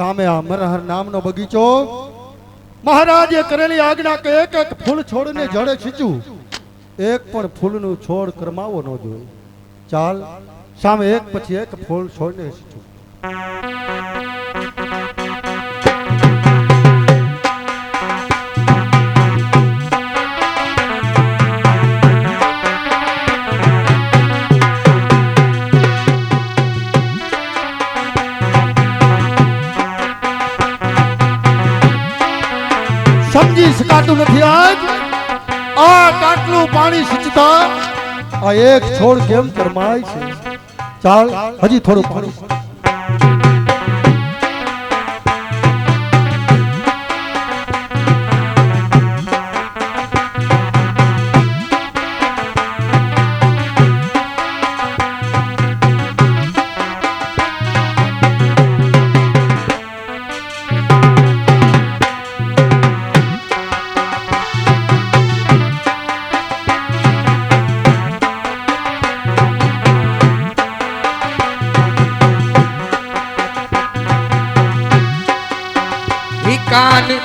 સામે આ મરહર નામનો બગીચો. મહારાજે કરેલી આજ્ઞા કે એક એક ફૂલ છોડને જડે છીચું. એક પણ ફૂલનું છોડ કરમાવો ન જોઈએ ચાલ, સામે એક પછી એક ફૂલ છોડને છીચું. કાટું નથી આજ. આ ટાટલું પાણી સિંચતા આ એક છોડ કેમ કરમાય છે? ચાલ, હજી થોડું પાણી.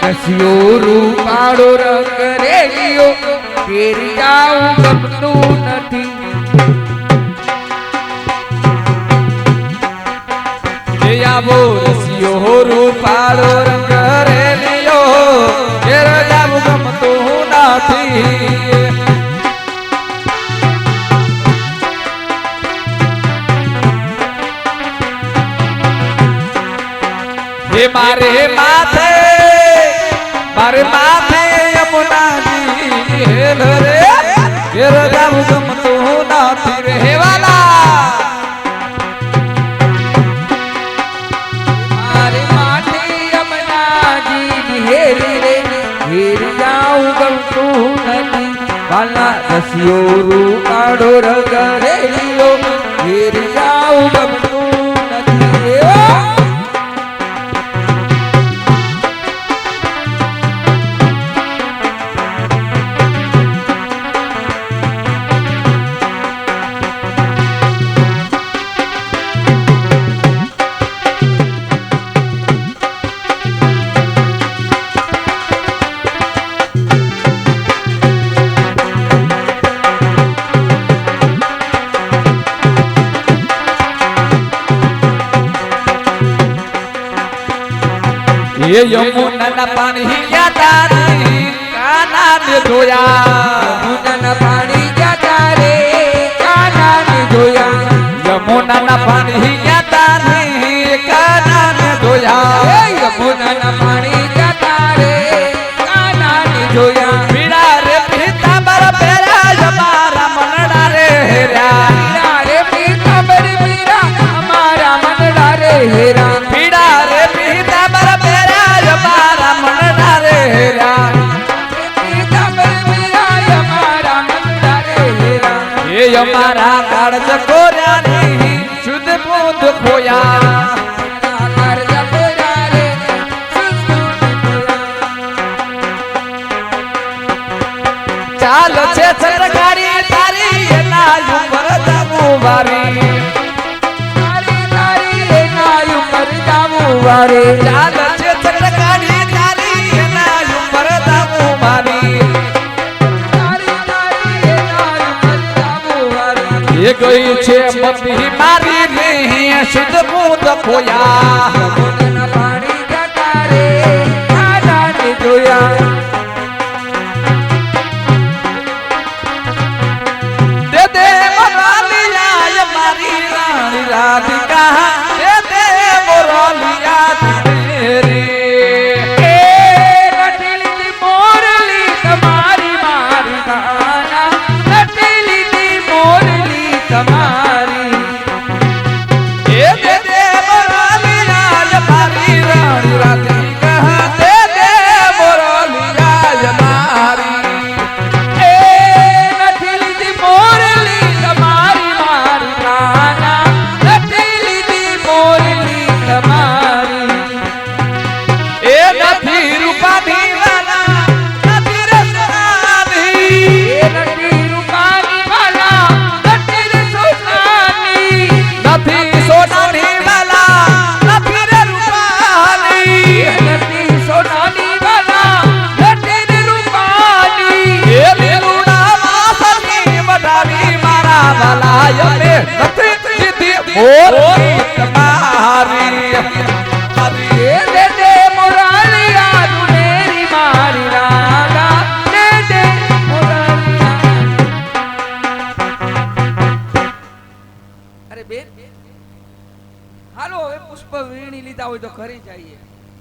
કસ્યો રૂપાળો રંગ રેલિયો પેરી જાઉં ગમતું આના રસિયો રૂકાડો રગ રેલિયો ઘેરિયા ઉગમતું નથી એ યમુના પાણી યાદારી કાના ને ધોયા. দুয়ারে দাদা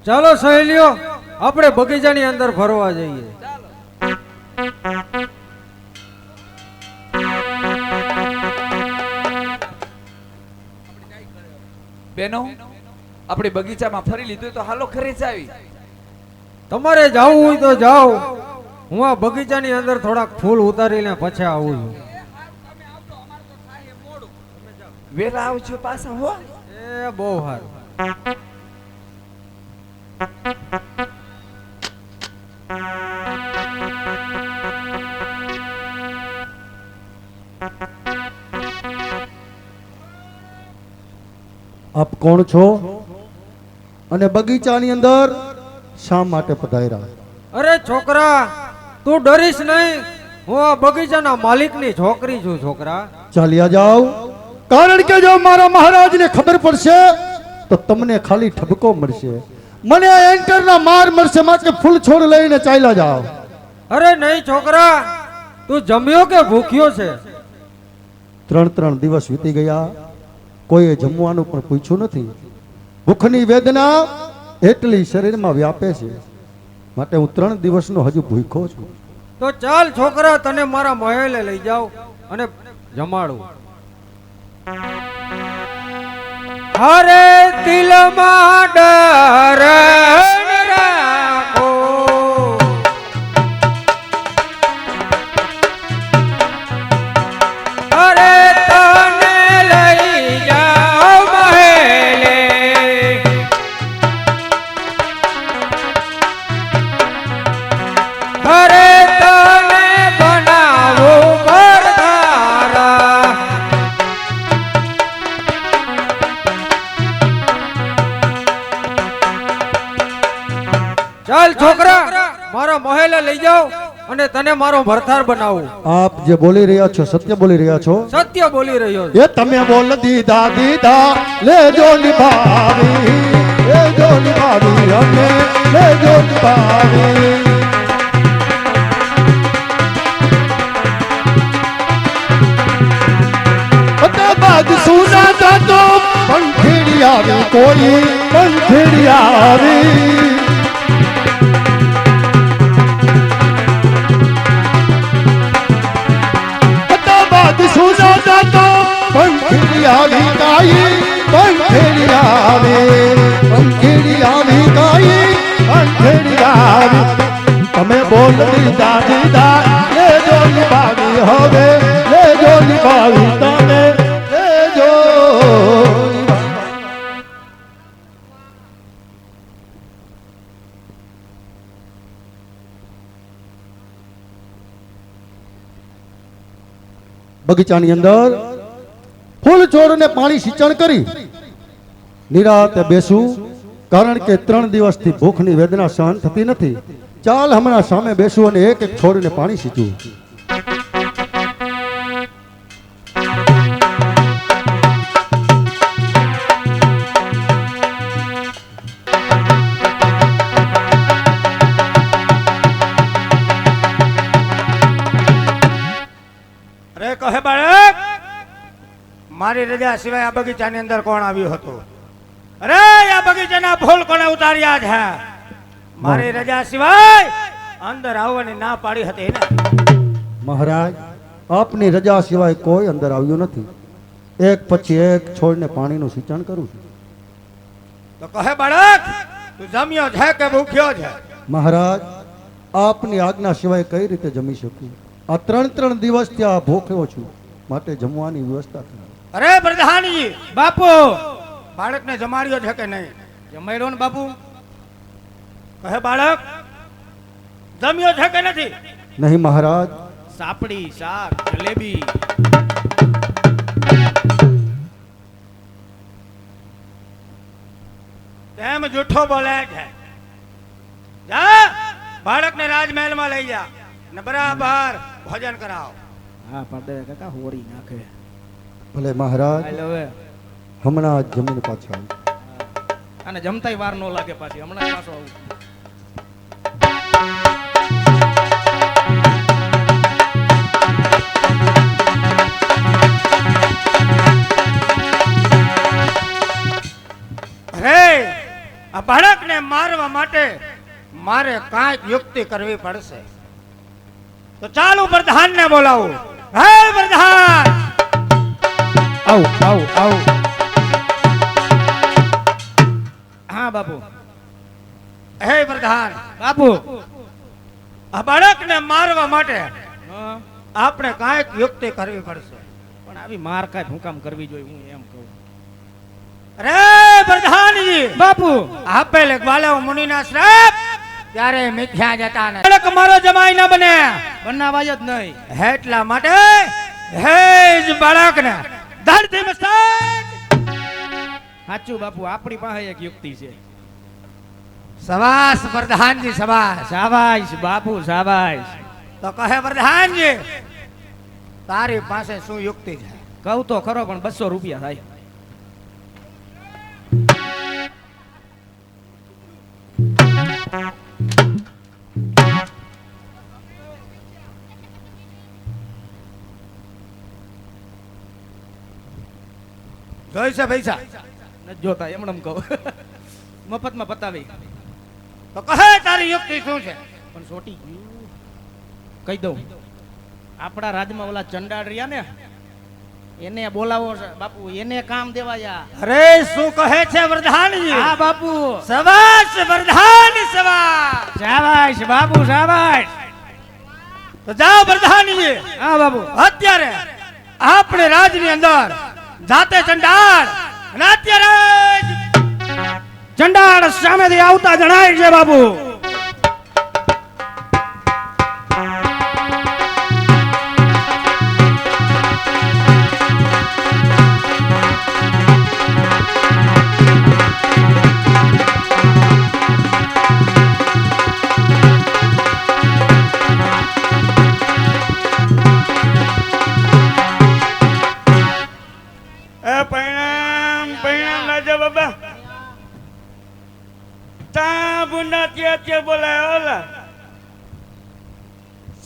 ચાલો સહેલીઓ આપણે બગીચાની અંદર ફરવા જઈએ. બેનો આપણે બગીચામાં ફરી લીધું તો હાલો ઘરે જાવી આવી. તમારે જાવું હોય તો જાઓ. હું આ બગીચાની અંદર થોડાક ફૂલ ઉતારીને પછી આવું છું. વેલા આવજો પાછા હો. એ બહુ સારું. કોણ છો? અને બગીચાની અંદર શા માટે પધાર્યા? અરે છોકરા તું ડરીશ નહીં. હું આ બગીચાના માલિકની છોકરી છું છોકરા. ચાલ્યા જાવ કારણ કે જો મારા મહારાજને ખબર પડશે તો તમને ખાલી ઠબકો મળશે. મને આ એન્કરના માર મળશે માટે ફૂલ છોડ લઈને ચાલ્યા જાઓ. અરે નહીં છોકરા. તું જમ્યો કે ભૂખ્યો છે? ત્રણ ત્રણ દિવસ વીતી ગયા. કોઈએ જમવાનું પણ પૂછ્યું નથી. ભૂખની વેદના એટલી શરીરમાં વ્યાપે છે. માટે હું ત્રણ દિવસનો હજુ ભૂખો છું. તો ચાલ છોકરા, તને મારા મહેલે લઈ જાઓ અને જમાડું. હરે દિલમાં ડર ચાલ છોકરા મારા મહેલે લઈ જાઓ અને તને મારો ભરથાર બનાવું. આપ જે બોલી રહ્યા છો સત્ય બોલી રહ્યા છો? સત્ય બોલી રહ્યો એ તમે બોલ દીધા દીધા લેજો નિભાવી લેજો નિભાવી અમે લેજો નિભાવી. સુના જાતો પંખીડી આવી કોઈ પંખીડી આવી. પંખીડી આવી કાઈ પંખીડી આવી પંખીડી આવી કાઈ પંખીડી આવી તમે બોલ દીધા દીધા લેજો નિભાવી હવે લેજો નિભાવી તમે લેજો નિભાવી. બગીચાની અંદર ફૂલ છોડને પાણી સિંચણ કરી. નિરાતે બેસું, કારણ કે ત્રણ દિવસથી ભૂખની વેદના સહન થતી નથી. ચાલ હમણાં સામે બેસું અને એક એક છોડને પાણી સિંચું મારી રજા સિવાય આ બગીચાની અંદર કોણ આવ્યું હતું? અરે આ બગીચાના ફૂલ કોને ઉતાર્યા છે? મારી રજા સિવાય અંદર આવવાની ના પાડી હતી ને. મહારાજ આપની રજા સિવાય કોઈ અંદર આવ્યું નથી. એક પછી એક છોડને પાણીનું સિંચન કરું છું. તો કહે બાળક તું જમ્યો છે કે ભૂખ્યો છે? મહારાજ આપની આજ્ઞા સિવાય કઈ રીતે જમી શકું? આ ત્રણ ત્રણ દિવસથી આ ભૂખ્યો છું. માટે જમવાની વ્યવસ્થા કરો અરે પ્રધાનજી બાપુ! બાળકને જમાડ્યો છે કે નહીં? જમાડ્યો ને બાપુ. કહે બાળક જમ્યો છે કે નથી? નહીં મહારાજ. સાપડી શાક જલેબી. તેમ જૂઠો બોલે છે. જા બાળકને રાજમહેલમાં લઈ જા ને બરાબર ભોજન કરાવ. હા પણ કાકા હોરી નાખે. ભલે મહારાજ. હમણાં જમીન પાછા અને જમતાય વાર ન લાગે પાછી. હમણાં પાછો આવું. આ બાળકને મારવા માટે મારે કાંઈક યુક્તિ કરવી પડશે. તો ચાલુ પ્રધાનને બોલાવું. હે પ્રધાન! આવ આવ આવ. હા બાપુ. હે પ્રધાન બાપુ. આ બાળકને મારવા માટે આપણે કાંઈક યુક્તિ કરવી પડશે. પણ આવી માર કાંઈ હું કામ કરવી જોઈએ હું એમ કહું. રે પ્રધાનજી બાપુ. આપેલ ગ્વાલા મુનિના શ્રાપ ત્યારે મિથ્યા જતા ને બાળક મારો જમાઈ ન બને. બનાવાય જ નહીં. એટલા માટે હે જ બાળકને ધરતી મસ્તક સાચું બાપુ આપણી પાસે એક યુક્તિ છે. સવાસ પ્રધાનજી સવાસ. શાબાશ બાપુ સાવાઈશ. તો કહે પ્રધાનજી તારી પાસે શું યુક્તિ છે? કહું તો ખરો પણ બસો રૂપિયા થાય. પૈસા નથી જોતા એમણે એમ કહું. મફતમાં પતાવી. તો કહે તારી યુક્તિ શું છે? પણ સોટી કહી દઉં. આપણા રાજમાં ઓલા ચંડાળ રહ્યા ને એને બોલાવો બાપુ એને કામ દેવાયા. અરે શું કહે છે પ્રધાનજી હા બાપુ. સવાસ પ્રધાન સવાસ સાવાસ બાપુ સાવાસ તો જાઓ પ્રધાનજી હા બાપુ. અત્યારે આપણે રાજની અંદર જાતે ચંડાળ. અને અત્યારે ચંડાળ સામેથી આવતા જણાય છે બાપુ. બોલાય ઓલા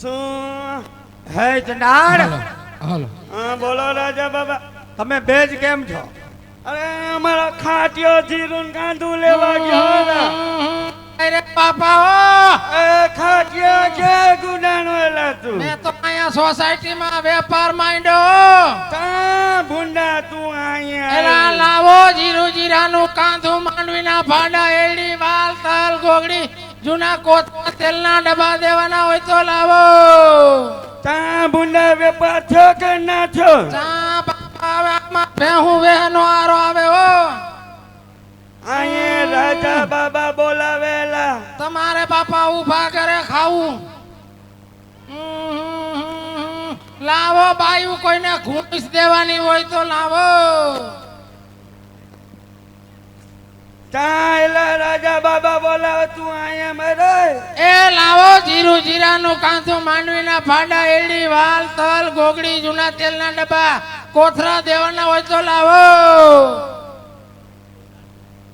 શું? હે ચંડાળ હા બોલો રાજા બાબા. તમે બેજ કેમ છો? અરે અમારા ખાટિયો જીરું કાંદું લેવા ગયો ને. અરે બાપા એ ખાટિયો છે ગુનાનો એલા તું. મેં તો અહીંયા સોસાયટીમાં વેપાર માંડ્યો. તા ભુંડા તું એલા અહીંયા લાવો જીરું જીરાનું કાંધું માંડવીના ભાડા એડી વાલ તાલ ગોગડી. જૂના કોથળા તેલના ડબ્બા દેવાના હોય તો લાવો. તા ભૂંડા વેપાર છો કે ના છો? ચા બાપા ભેહું વેહનો આરો આવે હો. અહીંયા રાજા બાબા બોલાવેલા. તમારે બાપા ઊભા કરે ખાવું. લાવો બાયું કોઈને ઘૂંસ દેવાની હોય તો લાવો. તા રાજા બાબા બોલાવે તું અહીંયા મરે. એ લાવો જીરું જીરાનું કાંથું માંડવીના ફાડા એડી વાલ તલ ગોગડી જૂના તેલના ડબ્બા કોથરા દેવાના હોય તો લાવો.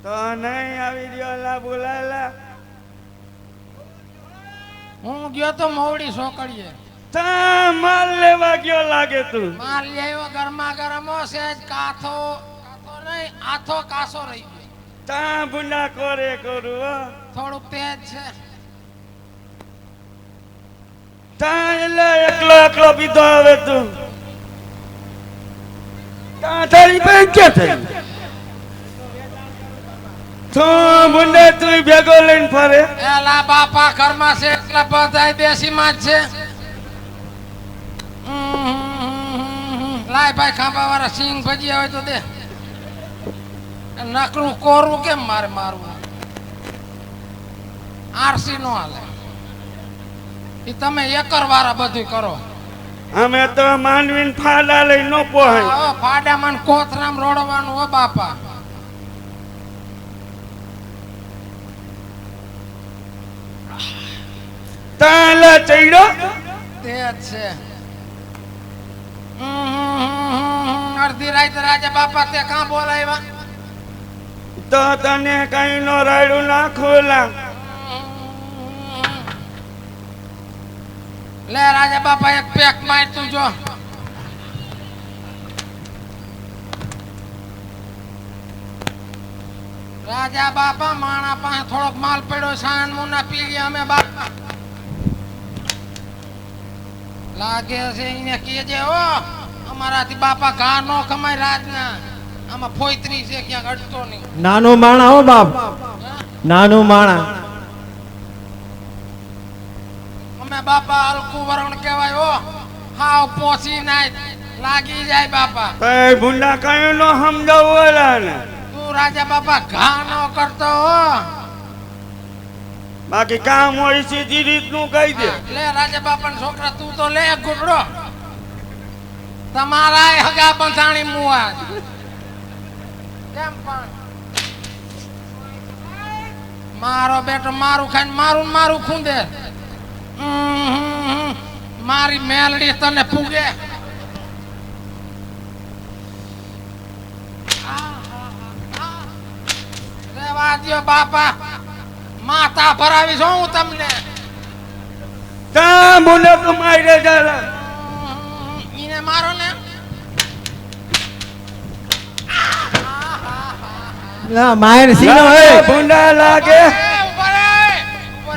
તો નહીં આવી રહ્યો લા બોલાયેલા હું ગયો તો મોવડી સોકડીએ. તા માલ લેવા ગયો લાગે તું. માલ લેવો ગરમા ગરમો સેજ કાથો કાથો નહીં આથો કાસો રહી ગયો. તા ભૂંડા કોરે કરું થોડુંક તેજ છે. તા એટલે એકલો એકલો પીધો હવે તું. તા તારી બેન કે થઈ તું ભૂંડે તું ભેગો લઈને ફરે. એલા બાપા ઘરમાં છે એટલે બધા દેશીમાં જ છે. લાય ભાઈ ખાંભા વાળા સિંગ ભજીયા હોય તો દે. નકરું કોરું કેમ મારે મારવું આરસી નો હાલે એ તમે એકર વાળા બધું કરો અમે તો માનવીન ફાડા લઈ નો પોહાય ફાડા ફાડામાં કોથરામ રોડવાનું હો બાપા તાલા ચડ્યો તે છે. અડધી રાત રાજા બાપા તે કાં બોલાવ્યા તો તને કઈ નો રાયડું ના ખોલા લે રાજા બાપા, એક પેક માર તું જો. રાજા બાપા, માણા પાસે થોડોક માલ પડ્યો સાન મુના પી ગયા અમે બાપા. લાગે છે, એને જે હો, અમારાથી બાપા ઘા નો કમાય રાતના આમાં ફોઈત્રી છે ક્યાંક અડતો નહીં. નાનું માણા હો બાપ. નાનું માણા. અમે બાપા હલકું વરણ કહેવાય હો. હાવ પોસી નાય. લાગી જાય બાપા. એ ભૂંડા કઈ નો સમજાવું લા ને તું રાજા બાપા ઘા નો કરતો હો. બાકી કામ હોય સીધી રીતનું કહી દે. લે રાજા બાપા છોકરા તું તો લે ઘૂંટડો. તમારા હગા બંધાણી મુવા. કેમ પણ? મારો બેટો મારું ખાઈને મારું મારું ખૂંદે. મારી મેલડી તને પૂગે રેવા દિયો બાપા માતા ભરાવી છું હું તમને. તા તો મારી જાય ઈને મારો ને ના માયર સીનો હે. ભૂંડા લાગે.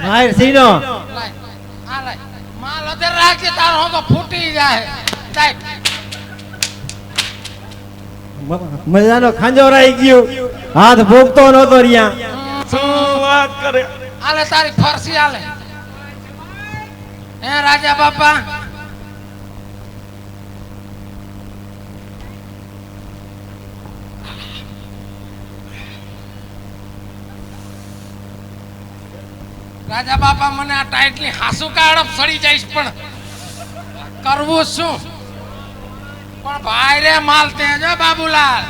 માયર સીનો આ રાખજે, તારો ફૂટી જાય. મજાનો ખાંજો રાઈ ગયો. હાથ ભોગતો નતો રિયા. શું વાત કરે? આલે તારી ફરસી આલે. હે રાજા બાપા રાજા બાપા મને આ ટાઈટલી હાસુ કાળપ સડી જઈશ પણ કરવું શું? પણ ભાઈ રે માલ તે જો બાબુલાલ.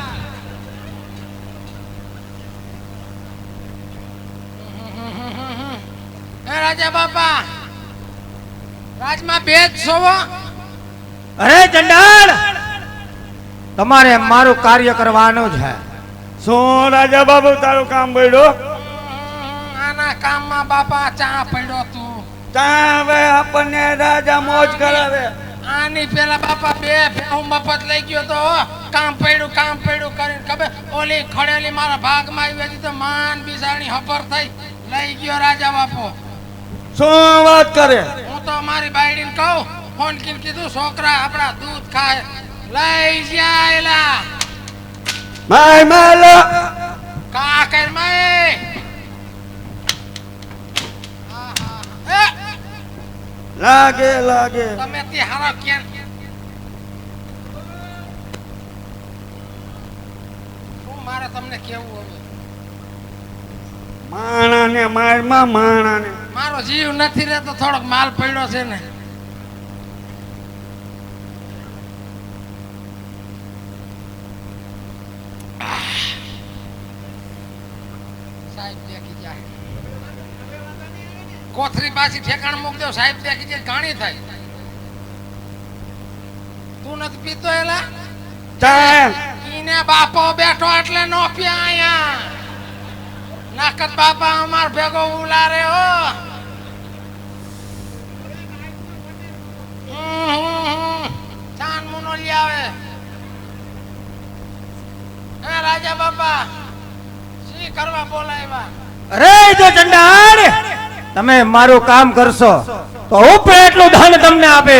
હે રાજા બાપા રાજમાં બે જ સોવો અરે ચંડાળ તમારે મારું કાર્ય કરવાનું છે શું રાજા બાબુ તારું કામ પડ્યો કામમાં બાપા ચા પડ્યો તું. ચા હવે આપણને રાજા મોજ કરાવે. આની પેલા બાપા બે ભેહું મફત લઈ ગયો તો કામ પડ્યું કામ પડ્યું કરીને ખબર? ઓલી ખડેલી મારા ભાગમાં આવી હતી તો માન બિસાણી હફર થઈ લઈ ગયો રાજા બાપો. શું વાત કરે? હું તો મારી બાયડીને કહું ફોન કરીને કીધું છોકરા આપણા દૂધ ખાય. લઈ જાયલા માય માલો. કા કર માય એ લાગે લાગે. તમે તે હારા કેમ શું મારે તમને કેવું હવે? માણાને મારમાં માણાને. મારો જીવ નથી રહેતો થોડોક માલ પડ્યો છે ને. સાહેબ દેખી જાય કોથરી પાછી ઠેકાણ મૂક દો સાહેબ દેખી જાય ઘાણી થાય. તું નથી પીતો એલા? ઈને બાપો બેઠો એટલે નો પ્યા આયા નાકત બાપા અમાર ભેગો ઉલારે હો. ચાંદ મુનો લઈ આવે. હે રાજા બાપા શી કરવા બોલાવ્યા? અરે જો ચંડાળ! તમે મારું કામ કરશો. તો ઉપરે એટલું ધન તમને આપે.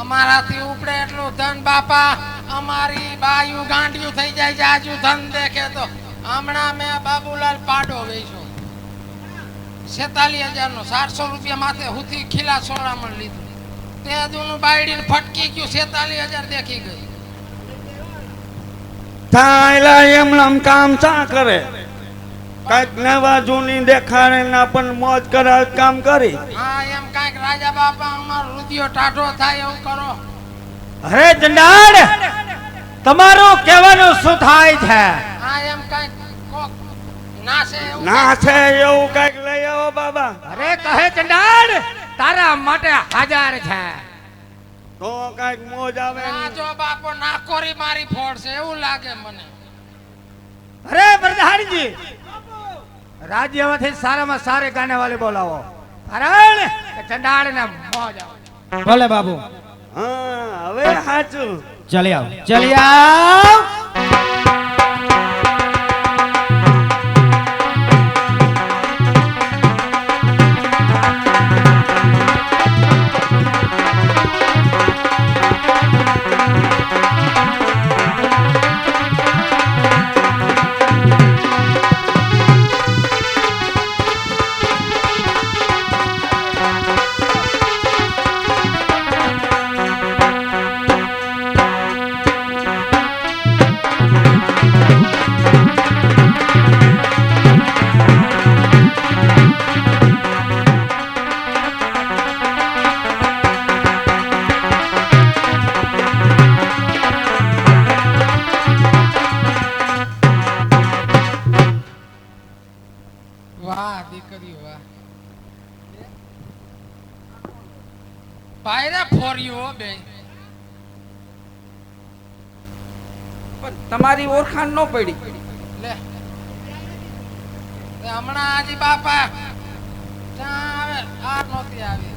અમારાથી ઉપડે એટલું ધન બાપા અમારી બાયું ગાંડિયું થઈ જાય જાજુ ધન દેખે તો. હમણાં મેં બાબુલાલ પાડો વેચ્યો. છેતાલીસ હજાર નો સાતસો રૂપિયા માથે હુથી ખીલા સોળામણ લીધું. તે હજુનું બાયડીને ફટકી ગયું છેતાલીસ હજાર દેખી ગઈ. થાય એલા એમનામ કામ ચા કરે. કંઈક નવા જૂની દેખાડે ને આપણને મોજ કરા કામ કરી? હા એમ કંઈક રાજા બાપા અમારો રુદિયો ટાઢો થાય એવું કરો. અરે જંડાડ તમારું કહેવાનું શું થાય છે? હા એમ કાંઈક એવું ના છે એવું કંઈક લઈ આવો બાબા. અરે કહે ચંડાળ તારા માટે હાજર છે. તો કાંઈક મોજ આવે ને. જો બાપો નાકોરી મારી ફોડશે એવું લાગે મને. અરે પ્રધાનજી રાજ્યમાંથી સારામાં સારે ગાને વાલે બોલાવો. કારણ કે ચંડાળ ને મોજ ભલે બાબુ. હા હવે સાચું ચલી આવ. ચલી આવ. વાહ વાહ પાયરા ફોર્યું હો પણ તમારી ઓળખાણ ન પડી. લે. હમણાં આજી બાપા ત્યાં આવે આ નહોતી આવી.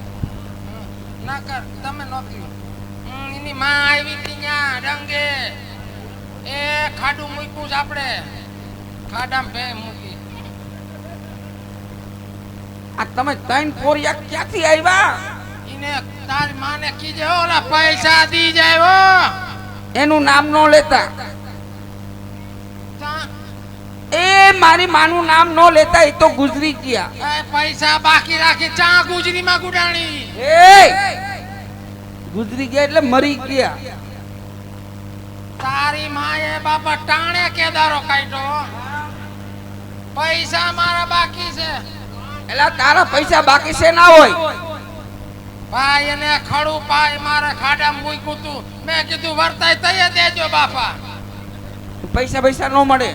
ના કર તમે નહોતી એની માં આવી હતી ત્યાં ડંગે એ ખાડું મૂક્યું છે આપણે. ખાડામાં ભે મૂકી આ તમે ત્રણ પોરિયા ક્યાંથી આવ્યા ઇને તાર માને કીજે ઓલા પૈસા દી જાય એનું નામ નો લેતા. એ મારી માનું નામ ન લેતા એ તો ગુજરી ગયા. એ પૈસા બાકી રાખી ચા ગુજરીમાં ગુડાણી. એ! ગુજરી ગયા એટલે મરી ગયા. તારી માએ બાપા ટાણે કેદારો કાઢ્યો. પૈસા મારા બાકી છે. એલા તારા પૈસા બાકી છે ના હોય. ભાઈ એને ખડું પાય મારા ખાડા મૂક્યું તું. મેં કીધું વર્તાય તય દેજો બાપા. પૈસા પૈસા ન મળે.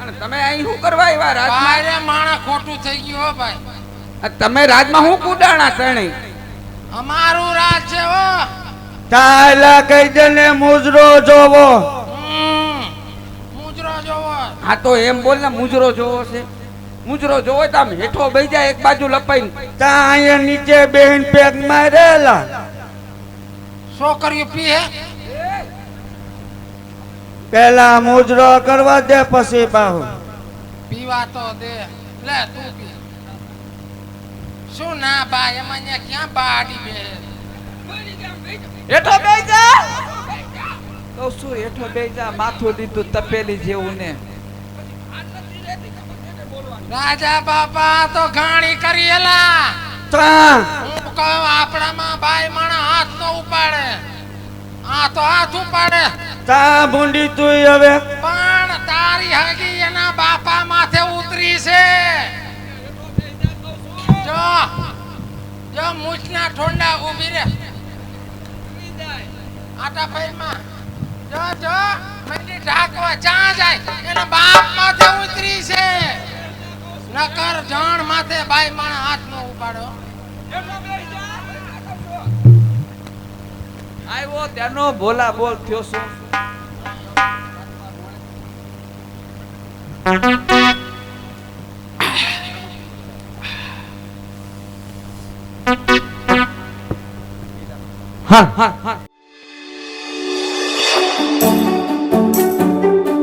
અને તમે અહીં શું કરવા આવ્યા? રાજમાં? ભાઈ માણા ખોટું થઈ ગયું હો ભાઈ. તમે રાજમાં શું કુડાણા તણે અમારું રાજ છે હો. તાલા કહી દે ને મુજરો જોવો. મુજરો જોવો. હા તો એમ બોલ ને મુજરો જોવો છે. મુજરો જોવો હોય તો આમ હેઠો બે જાય એક બાજુ લપાઈ ત્યાં અહીંયા નીચે બેન પેક મારેલા. છોકરીઓ પીએ પેલા મુજરો કરવા દે પછી બાહુ પીવા તો દે. લે તું પી. શું ના બા એમાં ક્યાં બાડી બે હેઠો બે જા. તો શું હેઠો બે જા માથું દીધું તપેલી જેવું ને. રાજા બાપા તો ઘાણી કરી એલા. હું કહું આપણામાં ભાઈ માણા હાથ નો ઉપાડે. આ તો હાથ ઉપાડે. તા ભૂંડી તું હવે. પણ તારી હગી એના બાપા માથે ઉતરી છે. જો જો મૂછના ઠોંડા ઊભી રે. આટા ફેરમાં. જો જો મંડી ઢાકવા ચા જાય એના બાપ માથે ઉતરી છે. નકર જાણ માથે બાઈ માણ હાથ નો ઉપાડો. આવ્યો તેનો ભોલા બોલ થયો શું? હા. હા હા.